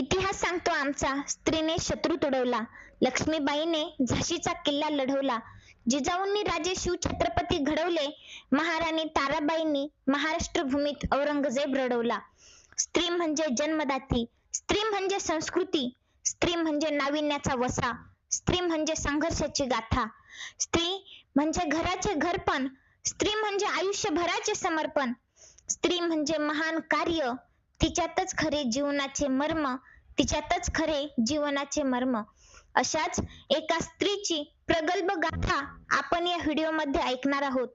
इतिहास सांगतो आमचा. स्त्रीने शत्रू तुडवला. लक्ष्मीबाईने झाशीचा किल्ला लढवला. जिजाऊंनी राजे शिवछत्रपती घडवले. महाराणी ताराबाईंनी महाराष्ट्र भूमीत औरंगजेब रडवला. स्त्री म्हणजे जन्मदाती. स्त्री म्हणजे संस्कृती. स्त्री म्हणजे नाविन्याचा वसा. स्त्री म्हणजे संघर्षाची गाथा. स्त्री म्हणजे घराचे घरपण स्त्री म्हणजे आयुष्यभराचे समर्पण. स्त्री म्हणजे महान कार्य. तिच्यातच खरे जीवनाचे मर्म तिच्यातच खरे जीवनाचे मर्म. अशाच एका स्त्रीची प्रगल्भ गाथा आपण या व्हिडिओमध्ये ऐकणार आहोत.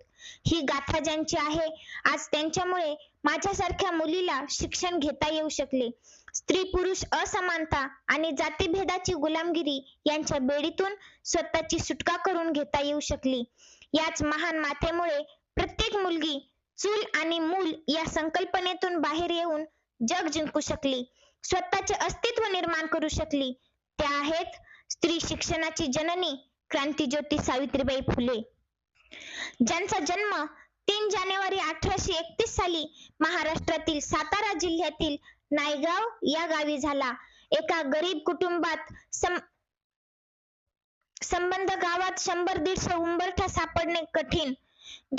ही गाथा ज्यांची आहे आज त्यांच्यामुळे माझ्यासारख्या मुलीला शिक्षण घेता येऊ शकले. स्त्री पुरुष असमानता आणि जातीभेदाची गुलामगिरी यांच्या बेडीतून स्वतःची सुटका करून घेता येऊ शकली. याच महान मातेमुळे प्रत्येक मुलगी चूल आणि मूल या संकल्पनेतून बाहेर येऊन जग जिंकू शकली. स्वतःचे अस्तित्व निर्माण करू शकली. त्या आहेत स्त्री शिक्षणाची जननी क्रांतीज्योती सावित्रीबाई फुले. ज्यांचा जन्म तीन जानेवारी अठराशे एकतीस साली महाराष्ट्रातील सातारा जिल्ह्यातील नायगाव या गावी झाला. एका गरीब कुटुंबात सं संबंध गावात शंभर दीडशे उंबरठा सापडणे कठीण.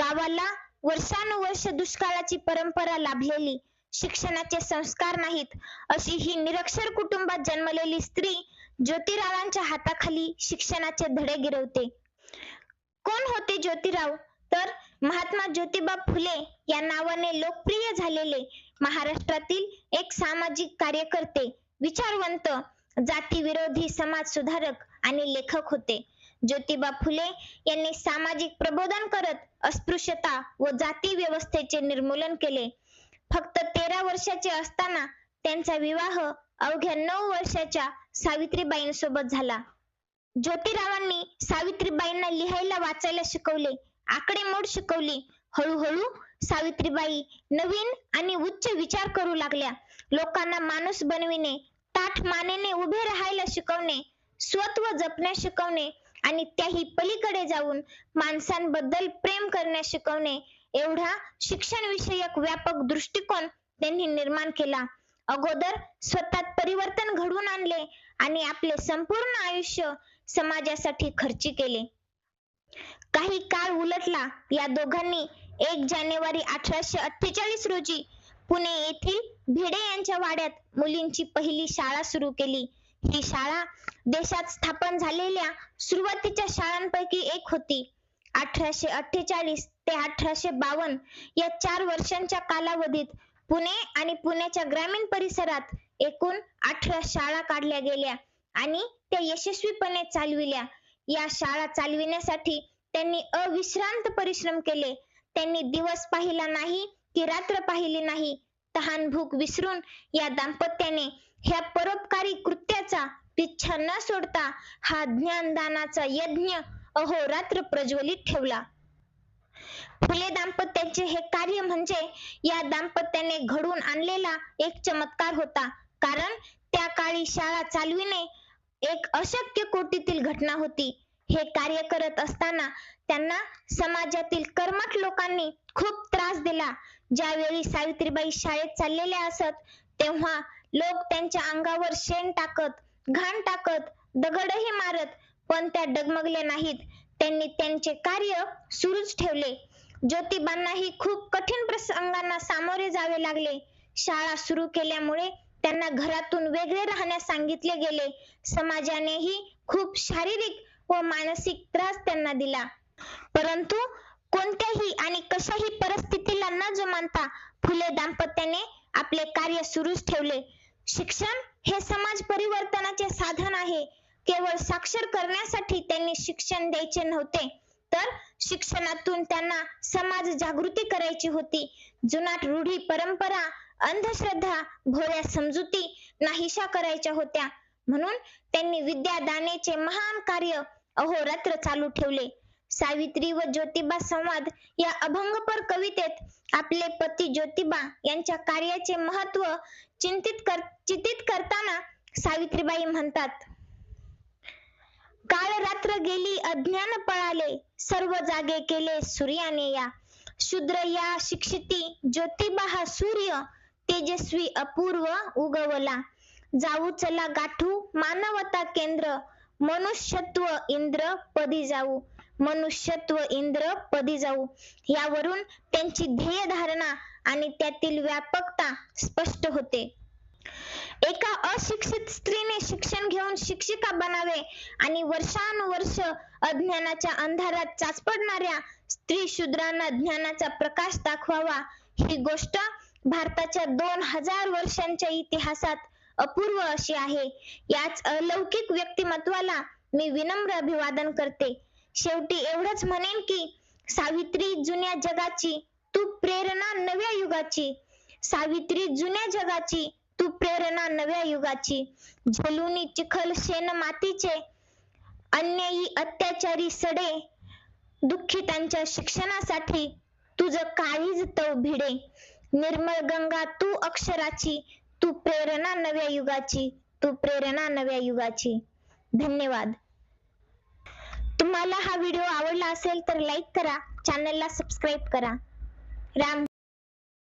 गावाला वर्षानुवर्ष दुष्काळाची परंपरा लाभलेली. शिक्षणाचे संस्कार नाहीत. अशी ही निरक्षर कुटुंबात जन्मलेली स्त्री ज्योतिरावांच्या हाताखाली शिक्षणाचे धडे गिरवते. कोण होते ज्योतिराव? तर महात्मा ज्योतिबा फुले या नावाने लोकप्रिय झालेले महाराष्ट्रातील एक सामाजिक कार्यकर्ते विचारवंत जातीविरोधी समाज सुधारक आणि लेखक होते. ज्योतिबा फुले यांनी सामाजिक प्रबोधन करत अस्पृश्यता व जाती व्यवस्थेचे निर्मूलन केले. फक्त तेरा वर्षाचे असताना त्यांचा विवाह अवघ्या नऊ वर्षाच्या सावित्रीबाईंसोबत झाला. ज्योतिरावांनी सावित्रीबाईंना लिहायला वाचायला शिकवले आकडेमोड शिकवली. हळूहळू सावित्रीबाई नवीन आणि उच्च विचार करू लागल्या. लोकांना माणूस बनविणे ताठ मानेने उभे राहायला शिकवणे स्वत्व जपण्यास शिकवणे आणि त्याही पलीकडे जाऊन माणसांबद्दल प्रेम करण्यास शिकवणे एवढा शिक्षण विषयक व्यापक दृष्टिकोन त्यांनी निर्माण केला. अगोदर स्वतःत परिवर्तन घडवून आणले आणि आपले संपूर्ण आयुष्य समाजासाठी खर्ची केले. काही काळ उलटला या दोघांनी एक जानेवारी अठराशे अठ्ठेचाळीस रोजी पुणे येथील भिडे यांच्या वाड्यात मुलींची पहिली शाळा सुरू केली. ही शाळा देशात स्थापन झालेल्या सुरुवातीच्या शाळांपैकी एक होती. अठराशे अठ्ठेचाळीस ते अठराशे बावन्न या चार वर्षांच्या कालावधीत पुणे आणि पुण्याच्या ग्रामीण परिसरात एकूण अठरा शाळा काढल्या गेल्या आणि त्या यशस्वीपणे चालविल्या. या शाळा चालविण्यासाठी त्यांनी अविश्रांत परिश्रम केले. त्यांनी दिवस पाहिला नाही की रात्र पाहिली नाही. तहान भूक विसरून या दाम्पत्याने ह्या परोपकारी कृत्याचा पिच्छा न सोडता हा ज्ञानदानाचा यज्ञ अहोरात्र प्रज्वलित ठेवला. फुले दाम्पत्याचे हे कार्य म्हणजे या दाम्पत्याने घडून आणलेला एक चमत्कार होता. कारण त्या काळी शाळा चालविणे एक अशक्य कोटीतील घटना होती. हे कार्य करत असताना त्यांना समाजातील कर्मठ लोकांनी खूप त्रास दिला. ज्यावेळी सावित्रीबाई शाळेत चाललेल्या असत तेव्हा लोक त्यांच्या अंगावर शेण टाकत घाण टाकत दगडही मारत पण त्या डगमगल्या नाहीत. त्यांनी त्यांचे कार्य सुरूच ठेवले. ज्योतिबांनाही खूप कठीण प्रसंगांना सामोरे जावे लागले. शाळा सुरू केल्यामुळे त्यांना घरातून वेगळे राहण्यास सांगितले गेले. समाजानेही खूप शारीरिक व मानसिक त्रास त्यांना दिला. परंतु कोणत्याही आणि कशाही परिस्थितीला न जुमानता फुले दाम्पत्याने आपले कार्य सुरूच ठेवले. शिक्षण हे समाज परिवर्तनाचे साधन आहे. केवळ साक्षर करण्यासाठी त्यांनी शिक्षण द्यायचे नव्हते. तर शिक्षणातून त्यांना समाज जागृती करायची होती. जुनाट रूढी परंपरा अंधश्रद्धा भोळ्या समजुती नाहीशा करायच्या होत्या. म्हणून त्यांनी विद्यादानेचे महान कार्य अहोरात्र चालू ठेवले. सावित्री व ज्योतिबा संवाद या अभंगपर कवितेत आपले पती ज्योतिबा यांच्या कार्याचे महत्त्व चिंतित कर चिंतित करताना सावित्रीबाई म्हणतात. काळ रात्र गेली अज्ञान पळाले. सर्व जागे केले सूर्याने या. शूद्र या शिक्षिती ज्योतिबा हा सूर्य तेजस्वी अपूर्व उगवला. जाऊ चला गाठू मानवता केंद्र मनुष्यत्व इंद्र पदी जाऊ. मनुष्यत्व इंद्र पदी जाऊ. यावरून त्यांची ध्येय धारणा आणि त्यातील व्यापकता स्पष्ट होते. एका अशिक्षित स्त्रीने शिक्षण घेऊन शिक्षिका बनावे आणि वर्षानुवर्ष अज्ञानाच्या अंधारात चाचपडणाऱ्या स्त्री शूद्रांना ज्ञानाचा प्रकाश दाखवावा ही गोष्ट भारताच्या दोन हजार वर्षांच्या इतिहासात अपूर्व अशी आहे. याच अलौकिक व्यक्तिमत्वाला मी विनम्र अभिवादन करते. शेवटी एवढंच म्हणेन की सावित्री जुन्या जगाची तू प्रेरणा नव्या युगाची. सावित्री जुन्या जगाची तू प्रेरणा नव्या युगाची. झलुनी चिखल शेन मातीचे. अन्यायी अत्याचारी सडे. दुःखितांच्या शिक्षणासाठी तुझं काळीज तव भिडे. निर्मळ गंगा तू अक्षराची. तू प्रेरणा नव्या युगाची. तू प्रेरणा नव्या युगाची. धन्यवाद. तुम्हाला हा व्हिडिओ आवडला असेल तर लाईक करा. चॅनलला सबस्क्राईब करा. राम